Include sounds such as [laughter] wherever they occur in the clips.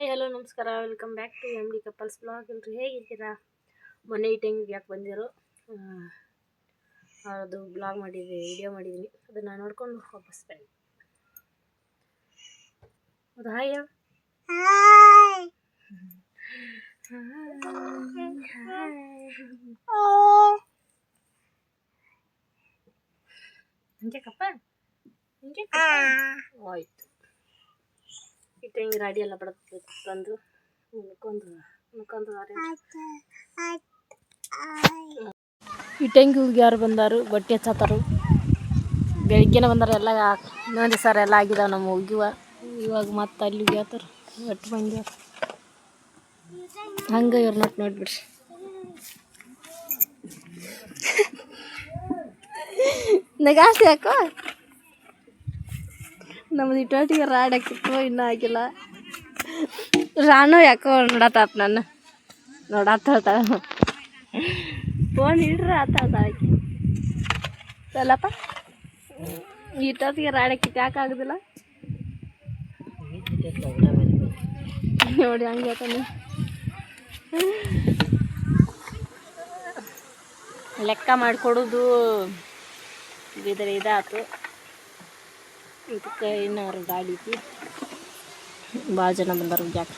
Hello ನಮಸ್ಕಾರ. Welcome back to M D couples blog ಇಲ್ರಿ ಹೇಗಿದ್ದೀರಾ? ಮೊನ್ನೆ ಈ ಟೈಮಿಗೆ ಯಾಕೆ ಬಂದಿರೋ? ಅದು ಬ್ಲಾಗ್ ಮಾಡಿದ್ವಿ ವಿಡಿಯೋ ಮಾಡಿದ್ದೀನಿ. ಅದನ್ನು ನೋಡ್ಕೊಂಡು ವಾಪಸ್ ಬನ್ನಿ. ಹೌದಾ ಹಾಯ್. ಹಿಂಗೆ ಕಪ್ಪ? ಹಿಂಗೆ ಆಯ್ತು. ಈ ಹಿಂಗೆ ರಾಡಿ ಎಲ್ಲ ಬಡತ್ತೆ ಬಂದು ಇಟ್ಟಂಗಿ ಮುನ್ಕೊಂಡು ಈ ಟೈಮ್ಗೆ ಯಾರು ಬಂದಾರು ಬಟ್ಟೆ ಹಚ್ಚತ್ತಾರು ಬೆಳಿಗ್ಗೆನ ಬಂದಾರ ಎಲ್ಲ ಇನ್ನೊಂದು ಸರ್ ಎಲ್ಲ ಆಗಿದಾವ ನಮ್ಮ ಉಗಿವ ಇವಾಗ ಮತ್ತೆ ಅಲ್ಲಿ ಉಗಿಯತ್ತಾರ ಒಟ್ಟು ಬಂದ್ಯಾರ ಹಂಗೆ ಇವ್ರ ನೋಟ್ ನೋಡ್ಬಿಡ್ರಿ. ನಗಾಸ್ತಿ ಯಾಕೋ ನಮ್ದು ಇಟ್ಟೊಟ್ಟಿಗೆ ರಾಡ್ ಹಾಕಿತ್ತು, ಇನ್ನೂ ಆಗಿಲ್ಲ. ರಾಣು ಯಾಕೋ ನೋಡತ್ತಾತ ನನ್ನ. ನೋಡತ್ತ ಫೋನ್ ಇಡ್ರ ಆತಾತ ಆಕಿ. ಅಲ್ಲಪ್ಪ ಇಟ್ಟೊತ್ತಿಗೆ ರಾಡ್ ಹಾಕಿತ್ತು ಯಾಕೆ ಆಗುದಿಲ್ಲ? ನೋಡಿ, ಹಂಗೆ ಹೇಳ್ತಾನೆ ಲೆಕ್ಕ ಮಾಡಿಕೊಡೋದು. ಬಿದ್ರೆ ಇದಾತು. ಇದಕ್ಕೆ ಇನ್ನಾರು ಗಾಡಿ ಐತಿ? ಭಾಳ ಜನ ಬಂದಾರ ಜಾಕ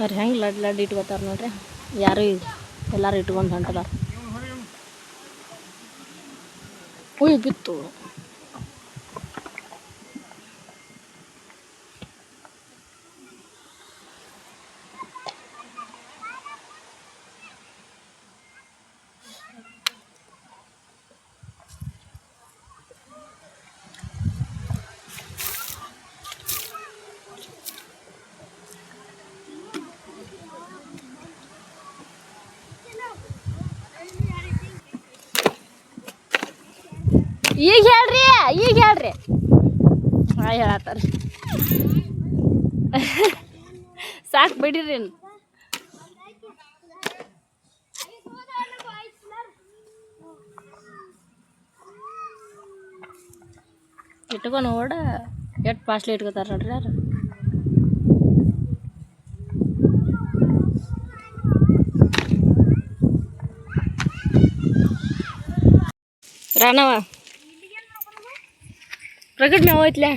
ಅವ್ರು ಹೆಂಗೆ ಲಡ್ ಲಡ್ ಇಟ್ಕೋತಾರ ನೋಡ್ರಿ? ಯಾರು ಎಲ್ಲರೂ ಇಟ್ಕೊಂಡು ಹೊಂಟದಾರ. ಉಯ್ ಬಿತ್ತು. ಈಗ ಹೇಳ್ರಿ ಈಗ ಹೇಳ್ರಿ. ಹಾಂ, ಹೇಳತ್ತಾರ. ಸಾಕು ಬಿಡಿರಿ ಇಟ್ಕೊಂಡು ಓಡ, ಎಷ್ಟು ಫಾಸ್ಟ್ಲಿ ಇಟ್ಕೋತಾರ ನೋಡ್ರಿ ಯಾರು? ರಾಣವ. ಪ್ರಗಟ್ ಮೇವ್ ಹೋಯ್ತ್ಲೆ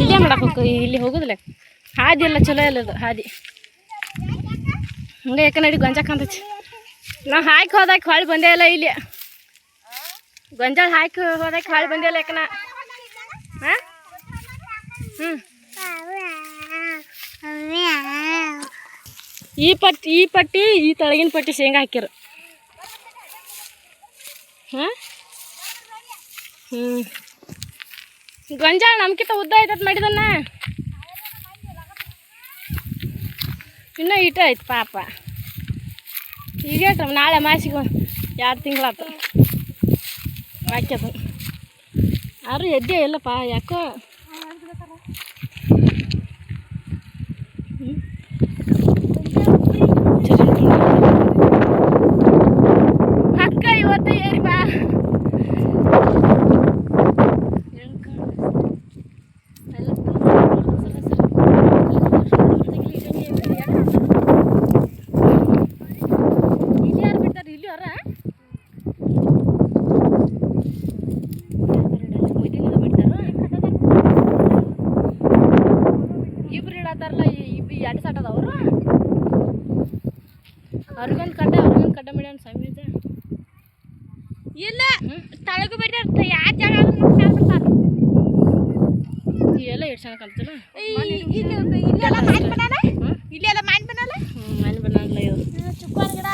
ಇಲ್ಲೇ ಮಾಡಕ್ ಹೋಗ ಇಲ್ಲಿ ಹೋಗುದಿಲ್ಲ. ಹಾದಿ ಎಲ್ಲ ಚಲೋ ಇಲ್ಲ ಅದು, ಹಾದಿ. ಹಂಗೆ ಯಾಕೆ ನಡಿ ಗೊಂಜಾಳ ಕಾಂತೈತಿ ನಾವು ಹಾಕಿ ಹೋದಾಕ ಹೊಳ್ಳಿ ಬಂದೇ ಇಲ್ಲ ಇಲ್ಲಿ. ಗೊಂಜಾಳ ಹಾಕಿ ಹೋದಾಕ ಹೊಳ್ಳಿ ಬಂದೇ ಇಲ್ಲ ಯಾಕನ ಹಾಂ? ಹ್ಞೂ ಈ ಪಟ್ಟಿ ಈ ಪಟ್ಟಿ, ಈ ತಳಗಿನ ಪಟ್ಟಿ ಶೇಂಗಾ ಹಾಕ್ಯಾರ. ಹಾಂ ಹ್ಞೂ ಗೊಂಜಾಳ ನಮ್ಕಿಂತ ಉದ್ದ ಆಯ್ತದ ಮಾಡಿದನ್ನ? ಇನ್ನೂ ಇಟ ಐತೆ ಪಾಪ. ಈಗ ನಾಳೆ ಮಾಸಿಗೆ ಎರಡು ತಿಂಗಳಾತು. ಹಾಕ್ಯದ ಯಾರು ಎದ್ದೇ ಇಲ್ಲಪ್ಪ, ಯಾಕೋ ಹ್ಮ್. ಅಕ್ಕ ಇವತ್ತು ಏರಿ ಬಾ ಇಲ್ಲಿ ಯಾರು ಬಿಡ್ತಾರೆ ಇಲ್ಲಿ ಅವರ ಇಬ್ರು ಇಡತ್ತಾರಲ್ಲ ಕಟ್ಟ ಅದಾವರು ಅವ್ರಿಗೊಂದು ಕಟ್ಟ ಅವ್ರಿಗೊಂದು ಕಡ್ಡ ಮಾಡ್ಯಾನ ಸಮೀಜ ಇಲ್ಲ ತಳಗು ಬಿಟ್ಟಿರ್ತ ಯಾವ ಜಾಗ ಎಲ್ಲ ಎಷ್ಟು ಚೆನ್ನಾಗಿ ಇಲ್ಲಿ ಇಲ್ಲೆಲ್ಲ ಮಾಡಿ ಬನ್ನಲ್ಲ ಇಲ್ಲೆಲ್ಲ ಮಾಡಿ ಬನ್ನಲ್ಲ ಮನೆ ಬನ್ನಲ್ಲ ಇದು ಚುಕ್ಕಾನ್ ಗಿಡ.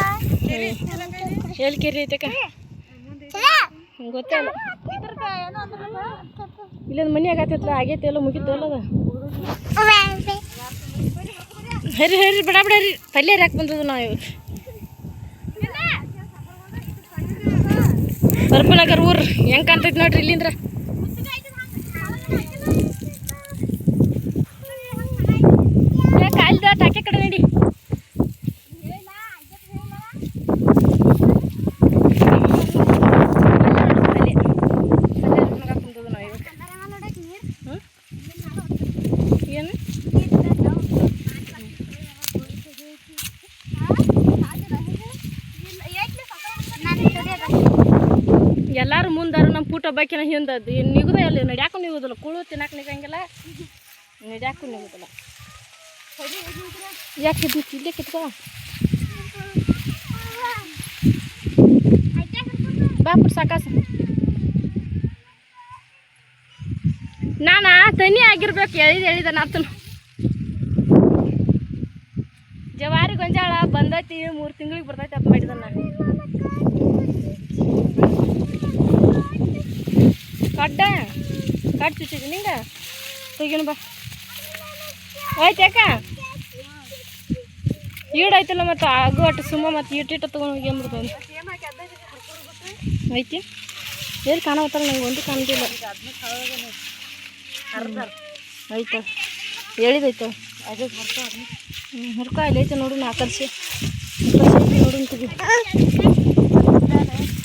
ಎಲ್ಲಿ ಕೆರಿ ಐತಕ್ಕ ಗೊತ್ತಿಲ್ಲ ಇಲ್ಲೊಂದು ಮನೆ ಆಗತ್ತಲ್ಲ ಆಗೈತೆ ಎಲ್ಲ ಮುಗಿತು ಹರಿ ಹರಿ ಬಡ ಬಡ ಹರಿ. ಪಲ್ಯ ಹಾಕಿ ಬಂದದ್ದು ನಾವು? ಬರ್ಪನಗರ್ ಊರು ಹೆಂಗೆ ಕಾಣ್ತೈತಿ ನೋಡ್ರಿ ಇಲ್ಲಿಂದ್ರ ಕಾಲ್ದ ಟಾಕೆ ಕಡೆ ನಡಿ ಪುಟ್ಟ ಹಿಂದದ್ದು. ನಿಗುದ ಅಲ್ಲಿ ನಡ್ಯಾಕು ನಿಗುದಿಲ್ಲ. ಕುಳು ತಿನ್ನಕ್ಕೆ ನಿಗಂಗಿಲ್ಲ. ನಡ್ಯಾಕು ನಿಗುದಿಲ್ಲ. ಯಾಕೆ ಇಲ್ಲೇ ಕಿತ್ಕೋ. ಬಾ ಪುಟ್ ಸಾಕಾಸ. ನಾನಾ ತನಿ ಆಗಿರ್ಬೇಕು. ಹೇಳಿದ ಎಳಿದ ನಾತನು ಜವಾರಿ ಗೊಂಜಾಳ ಬಂದೈತಿ. ಮೂರು ತಿಂಗಳಿಗೆ ಬರ್ತೈತೆ ಅಪ್ಪ ಮಾಡಿದ ನಾನು. ಕಡ್ಡ ಕಟ್ ಚುಚ್ಚಿದ್ದೆ ನಿಂಗೆ ತೆಗಿನ ಬಾ ಆಯ್ತು ಯಾಕ ಈಡಾಯ್ತಲ್ಲ ಮತ್ತು ಆಗು ಅಟ್ಟು ಸುಮ್ಮ ಮತ್ತು ಇಟ್ಟಿಟ್ಟು ತೊಗೊಂಡು ಹೋಗಿ ಅಂದ್ಬಿಡ್ತಾವೆ ಐತಿ ಏನು ಕಾಣತ್ತಲ್ಲ ನಂಗೆ ಒಂದು ಕಾಣ್ತಿಲ್ಲ ಆಯ್ತು ಹೇಳಿದೈತ ಅದು ಹ್ಞೂ ಇಲ್ಲಿ ಐತೆ ನೋಡು ನಾ ಕರ್ಸಿ ನೋಡು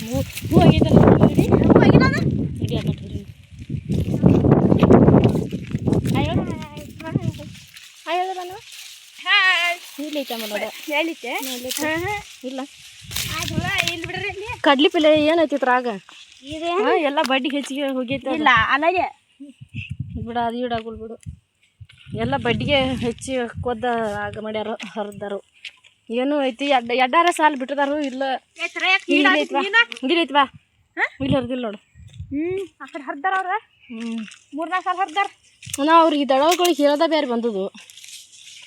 ಹೂ ಹೂ ಆಗೈತಲ್ಲ ಹಿಡಿ ಹಿಡಿ ಅದನ್ನ ಹಿಡಿ ಹಾಯ್ ಹೇಳು ಹಾಯ್ ಹೇಳು ನಾನು ಇಲ್ಲಿ ಐತೆ ನೋಡ ಹೇಳಿದ್ದೆ. ಇಲ್ಲ. ಕಡ್ಲಿ ಪಲ್ಲೆ ಏನೈತಿ ಇದ್ರಾಗ ಎಲ್ಲ ಬಡ್ಡಿ ಹೆಚ್ಚಿಗೆ ಹೋಗೈತೆ. ಇಲ್ಲ ಅಲ್ಲಗೆ. ಬಿಡ ಅದು ಬಿಡು. ಎಲ್ಲ ಬಡ್ಡಿಗೆ ಹೆಚ್ಚಿ ಕೊದ್ದ ಆಗ ಮಾಡ್ಯಾರ ಹರಿದಾರು ಏನು ಐತಿ ಎಡ್ಡ ಎಡ್ಡಾರ ಸಾಲು ಬಿಟ್ಟದಾರು ಇಲ್ಲ. ಇಲ್ಲಿ ಐತಿ ಬಾ ಇಲ್ಲಿ ಹರಿದಿಲ್ಲ ನೋಡು. ಆ ಕಡೆ ಹರ್ದಾರ ಅವ್ರ? ಹ್ಞೂ ಮೂರ್ನಾಲ್ಕು ಸಾಲ ಹರಿದಾರ ನಾ ಅವ್ರಿಗೆ ದಳಗಳಿಗೆ ಹೇಳ್ದ ಬೇರೆ ಬಂದದು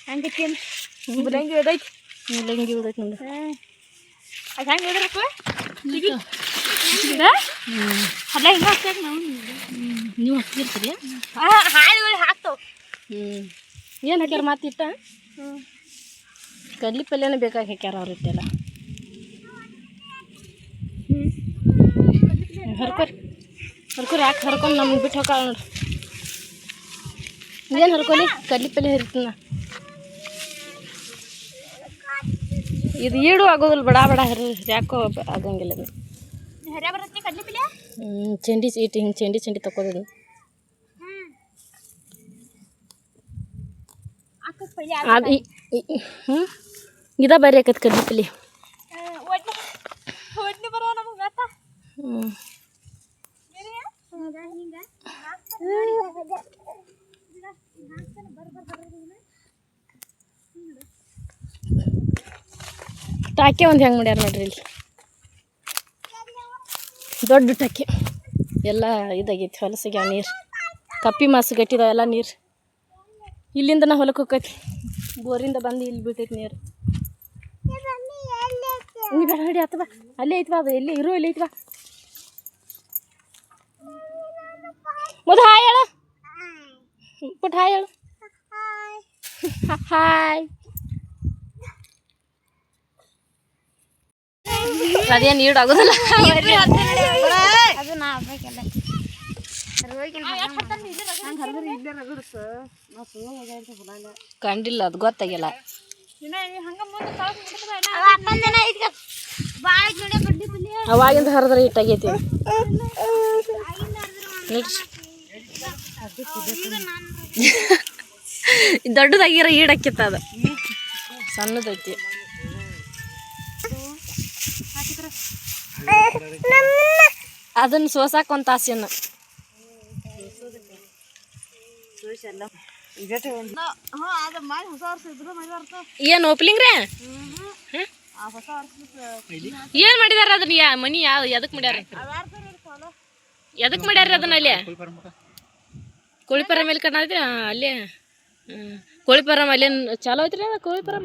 ಹಂಗೈತಿ ಮುಲಂಗಿ ಓದೈತಿ ಮುಲಂಗಿ ಓದೈತಿ ನಂದು ಅದು ಹೆಂಗೆ ಅಲ್ಲ ಹಿಂಗೆ ಹಾಕ್ಬೇಕು ನಾವು ನೀವು ಹಾಕ್ತಿರ್ತೀರಿ? ಹಾಳುಗಳು ಹಾಕ್ತಾವ. ಹ್ಞೂ ಏನು ಹಾಕ್ಯಾರ ಮಾತಿಟ್ಟ ಕಡ್ಲಿ ಪಲ್ಯನೇ ಬೇಕಾಗಿ ಹಾಕ್ಯಾರ ಅವ್ರ ಇಟ್ಟೆಲ್ಲ. ಹರ್ಕೊರಿ. ಹರ್ಕೊರಿ ಯಾಕೆ ಹರ್ಕೊಂಡು ನಮ್ಗೆ ಬಿಟ್ಟು ಹೋಗ ನೋಡ್ರಿ ಏನು ಹರ್ಕೊಲಿ? ಕಡ್ಲಿ ಪಲ್ಯ ಹರಿತೀನ ಇದು ಈಡು ಆಗೋದಿಲ್ಲ ಬಡ ಬಡ ಹರಿ ಯಾಕೋ ಆಗಂಗಿಲ್ಲ ಹ್ಞೂ ಚೆಂಡಿ ಇಟ್ಟು ಹಿಂಗೆ ಚೆಂಡಿ ಚೆಂಡಿ ತಗೋದಿಲ್ಲ ಅದು ಹ್ಞೂ ಇದ ಬರೀ ಆಕತ್ ಕಡ್ಲಿ ಪಲ್ಯ ಒಡ್ನೆ ಒಡ್ನೆ ಬರೋ ನಮಗೆ ಗೊತ್ತಾ ಹ್ಞೂ ಟಾಕೆ ಒಂದು ಹೆಂಗೆ ಮಾಡ್ಯಾರ ನೋಡ್ರಿ ಇಲ್ಲಿ. ದೊಡ್ಡ ಟಕ್ಕೆ. ಎಲ್ಲ ಇದಾಗೈತಿ ಹೊಲಸಿಗೆ ನೀರು. ಕಪ್ಪಿ ಮಾಸು ಗಟ್ಟಿದಾವ ಎಲ್ಲ ನೀರು. ಇಲ್ಲಿಂದ ನಾ ಹೊಲಕ್ಕೆ ಹೋಗೈತಿ ಬೋರಿಂದ ಬಂದು ಇಲ್ಲಿ ಬಿಟ್ಟೈತಿ ನೀರು. ನೀ ಬೇಡ ಹಿಡಿ ಬಾ. ಅಲ್ಲೇ ಐತಿ ಬಾ ಅದು ಎಲ್ಲಿ? ಇರು ಎಲ್ಲಿ ಐತಿ ಬಾ. ಮೊದ ಹಾಯ್ ಹೇಳು. ಪುಟ್ ಹಾಯ್ ಹೇಳು. ಹಾಯ್. [laughs] ಅದೇನು ನೀಡ್ ಆಗೋದಿಲ್ಲ. [laughs] ಕಂಡಿಲ್ಲ ಅದು ಗೊತ್ತಾಗಿಲ್ಲ. ಅವಾಗಿಂದ ಹರಿದ್ರೆ ಇಟ್ಟಾಗೈತಿ [laughs] ದೊಡ್ಡದಾಗಿರೋ ಈಡಕ್ಕಿತ್ತ ಅದು. ಸಣ್ಣದೈತಿ. ಅದನ್ನ ಸೋಸಾಕ ಒಂದು ತಾಸಿನ ಏನು ಓಪ್ಲಿಂಗ್ ರೀ? ಏನು ಮಾಡಿದಾರ ಅದನ್ನ ಯಾ ಮನಿ ಯಾವ ಎದಕ್ ಮಾಡ್ಯಾರ? ಎದಕ್ ಮಾಡ್ಯಾರ ಅದನ್ನ ಅಲ್ಲಿ? ಕೋಳಿಪರ ಮೇಲೆ ಕಣ್ಣೈತಿ ಅಲ್ಲೇ. ಕೋಳಿಪರಮ್ ಕೋಳಿಪರಂ ಅಲ್ಲೇ ಚಾಲೋ ಐತ್ರಿ ಅದ ಕೋಳಿಪರಂ?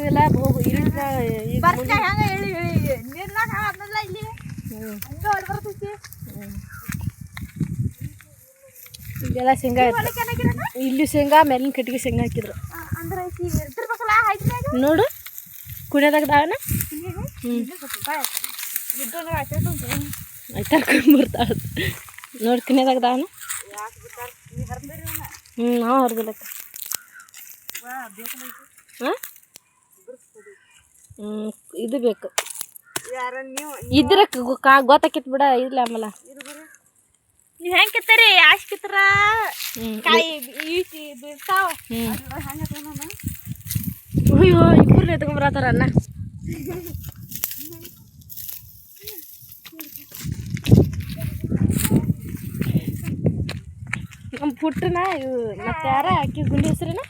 ಹತ್ತಕ್ಕಾಗೋದಿಲ್ಲ ಹೋಗು ಇಳಿದ ಶೇಂಗಾ ಇಲ್ಲಿ ಶೇಂಗಾ ಮೇಲಿನ ಕಟ್ಟಿಗೆ ಶೇಂಗಾ ಹಾಕಿದ್ರು. ನೋಡು ಕುಣಿಯೋದಾಗ ದಾವನ ಹ್ಞೂ ಆಯ್ತು ಕರ್ಕೊಂಡು ಬರ್ತಾಳ. ನೋಡಿ ಕಿನ್ನೆದಾಗ ದಾವನ ಹ್ಞೂ ನಾವು ಹರಿದಿಲ್ಲಕ್ಕ ಹಾಂ ಇದು ಬೇಕು. ಇದ್ರ ಕಾ ಗೊತ್ತಾಕಿತ್ ಬಿಡ ಇಲ್ಲ ಆಮೇಲೆ. ನೀವು ಹೆಂಗ್ ಕಿತ್ತರಿ? ಆಶ್ ಕಿತ್ತರ? ಕಾಯಿ ಈಸಿ ತಗೋಣ ಅಯ್ಯೋ ಇಬ್ಬರು ಎತ್ಕೊಂಡ್ಬರತ್ತಾರ ಅನ್ನ. ನಮ್ಮ ಪುಟ್ಟನ ಇವು ಮತ್ತೆ ಯಾರ? ಅಕ್ಕಿ ಗುಂಡಿ ಹೆಸ್ರೇನ?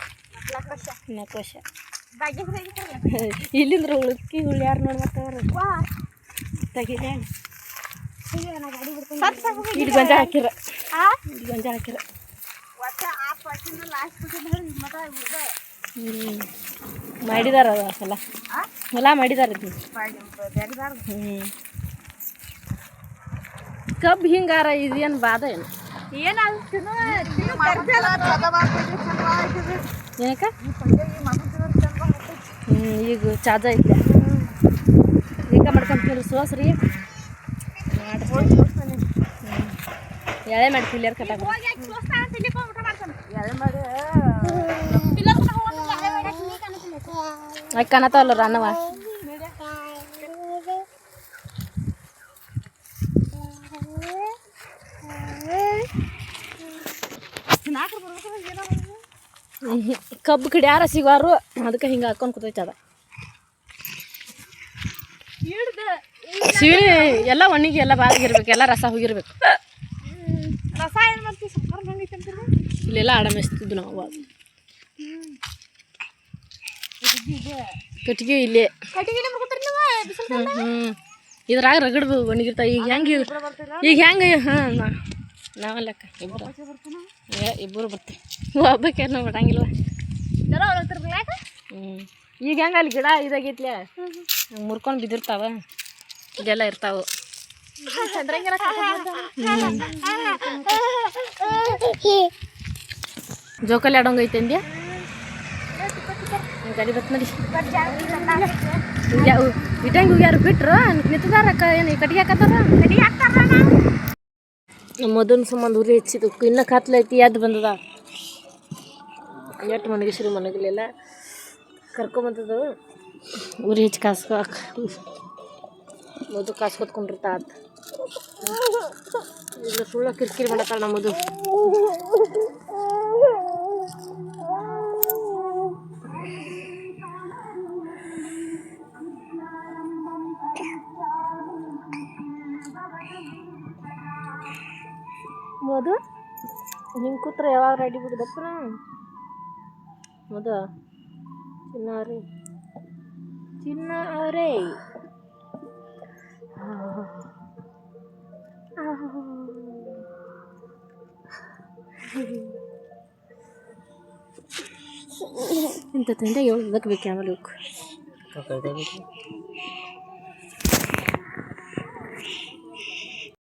ನಕೋಶ [laughs] ಇಲ್ಲಿಂದ್ರ ಉಳ್ಕಿ ಹುಳಿ ಯಾರು ನೋಡಿ ಮತ್ತೆ ಅವ್ರು. ತೆಗಿಲೆ. ಇಲ್ಲಿ ಗಂಜ ಹಾಕಿರ. ಇಲ್ಲಿ ಗಂಜ ಹಾಕಿರ. ಮಾಡಿದಾರ ಅದು ಹೊಲ. ಹೊಲ ಮಾಡಿದಾರ ಇದು ಹ್ಞೂ ಕಬ್ಬು ಹಿಂಗಾರ ಇದೇನು ಬಾಧ ಏನು? ಏನಕ್ಕ? ಹ್ಞೂ ಈಗ ಚಾಜ ಐತೆ. ಈಗ ಮಾಡ್ಕೊಂತೀರಿ ಸೋಸ್ರಿ. ಎಳೆ ಮಾಡಿ ಪಿಲ್ಲರ್ ಕಟ್ಟಾಕ ಅಕ್ಕ ಅನ್ನತಾವಲ್ಲ ಅನ್ನವ ಕಬ್ಬು ಕಡೆ ಯಾರ ಸಿಗೋರು ಅದಕ್ಕೆ ಹಿಂಗೆ ಹಾಕೊಂಡು ಕೂತೈತೆ ಅದ ಸೀಳಿ ಎಲ್ಲ ಒಣಗಿ ಎಲ್ಲ ಬಾಗಿರ್ಬೇಕು ಎಲ್ಲ ರಸ ಹೋಗಿರ್ಬೇಕು. ರಸ ಏನು ಮಾಡ್ತೀವಿ? ಸಕ್ಕರ್ ಇಲ್ಲೆಲ್ಲ ಆಡ ಮೇಯಿಸ್ತಿದ್ವು ನಾವು ಕಟ್ಟಿಗೆ ಇಲ್ಲೇ. ಹ್ಞೂ ಇದ್ರಾಗ ರಗಡ್ದು ಒಣಗಿರ್ತ ಈಗ ಹೆಂಗೆ ಈಗ ಹೆಂಗೆ ಹಾಂ ನಾವಲ್ಲಕ್ಕ ಇಬ್ಬರು ಇಬ್ಬರು ಬರ್ತೀವಿ. ಒಬ್ಬಕ್ಕೇನು ಬಿಡಂಗಿಲ್ವ ಯಾಕೆ ಹ್ಞೂ ಈಗ ಹೆಂಗೆ ಅಲ್ಲಿ ಗಿಡ ಇದಾಗೈತ್ಲೆ? ಮುರ್ಕೊಂಡು ಬಿದ್ದಿರ್ತಾವ. ಇದೆಲ್ಲ ಇರ್ತಾವೆ. ಚಂದ್ರಂಗಿರ ಜೋಕಾಲಿ ಆಡೋಂಗೆ ಐತೆ ಅಂದ್ಯಾ ಗಾಡಿ ಬತ್ ನೋಡಿ ಇಟ್ಟಂಗೆ ಯಾರು ಬಿಟ್ರು ನಿಂತದಾರ ಏನು ಕಟ್ಟಿಗೆ ಹಾಕತ್ತಾರ? ಕಟ್ಟಿಗೆ ಹಾಕ್ತಾರ ನಮ್ಮ ಮದನ್ ಸಂಬಂಧ ಉರಿ ಹೆಚ್ಚಿದ್ದು ಇನ್ನ ಕತ್ಲೈತಿ ಎದ್ದು ಬಂದದ? ಎಷ್ಟು ಮನಗಿಸ್ರಿ ಮನಗಲೆಲ್ಲ ಕರ್ಕೊಂಬಂದದು ಉರಿ ಹೆಚ್ಚು ಕಾಸ್ಕೊ ಮದು ಕಾಸ್ಕೊತ್ಕೊಂಡಿರ್ತ ಆತ. ಇಲ್ಲ ಸುಳ್ಳ ಕಿರಿಕಿರಿ ಮಾಡತ್ತಾಳ ನಮ್ಮದು ಮದು ಹಿಂಗೆ ಕೂತ್ರೆ ಯಾವಾಗ ರೆಡಿ ಬಿಡುದಪ್ಪ അതാ ചിന്നാറി. ചിന്നാറേ. എന്താ തന്റെ അയ്യോ ഇതൊക്കെ വെക്കാമല്ലോ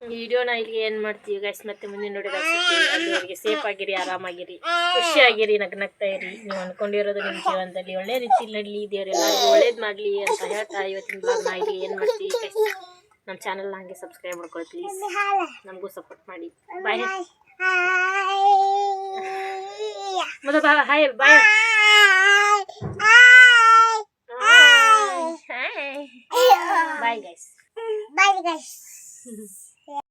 ವಿಡಿಯೋನ ಇಲ್ಲಿ ಏನು ಮಾಡ್ತೀವಿ ಗೈಸ್ ಮತ್ತೆ ಮುಂದೆ ನೋಡಿದಾಗ ಅಲ್ಲಿವರೆಗೆ ಸೇಫ್ ಆಗಿರಿ ಆರಾಮಾಗಿರಿ. ಖುಷಿಯಾಗಿರಿ ನಗ್ನಗ್ತಾ ಇರಿ. ನೀವು ಅನ್ಕೊಂಡಿರೋದು ನಿಮ್ಮ ಜೀವನದಲ್ಲಿ ಒಳ್ಳೆ ರೀತಿ ನಡಲಿ ದೇವರೆಲ್ಲ ಒಳ್ಳೇದು ಮಾಡಲಿ ಅಂತ ಹೇಳ್ತಾ ಇವತ್ತಿನ ಬ್ಲಾಗ್ ನಾ ಇಲ್ಲಿ ಏನು ಮಾಡ್ತೀವಿ ನಮ್ ನಮ್ಮ ಚಾನಲ್ನ ಹಾಗೆ ಸಬ್ಸ್ಕ್ರೈಬ್ ಮಾಡ್ಕೊಳ್ಳಿ ಪ್ಲೀಸ್ ನಮಗೂ ಸಪೋರ್ಟ್ ಮಾಡಿ. ಬಾಯ್ ಬಾಯ್ ಬಾ hi bye bye guys bye guys.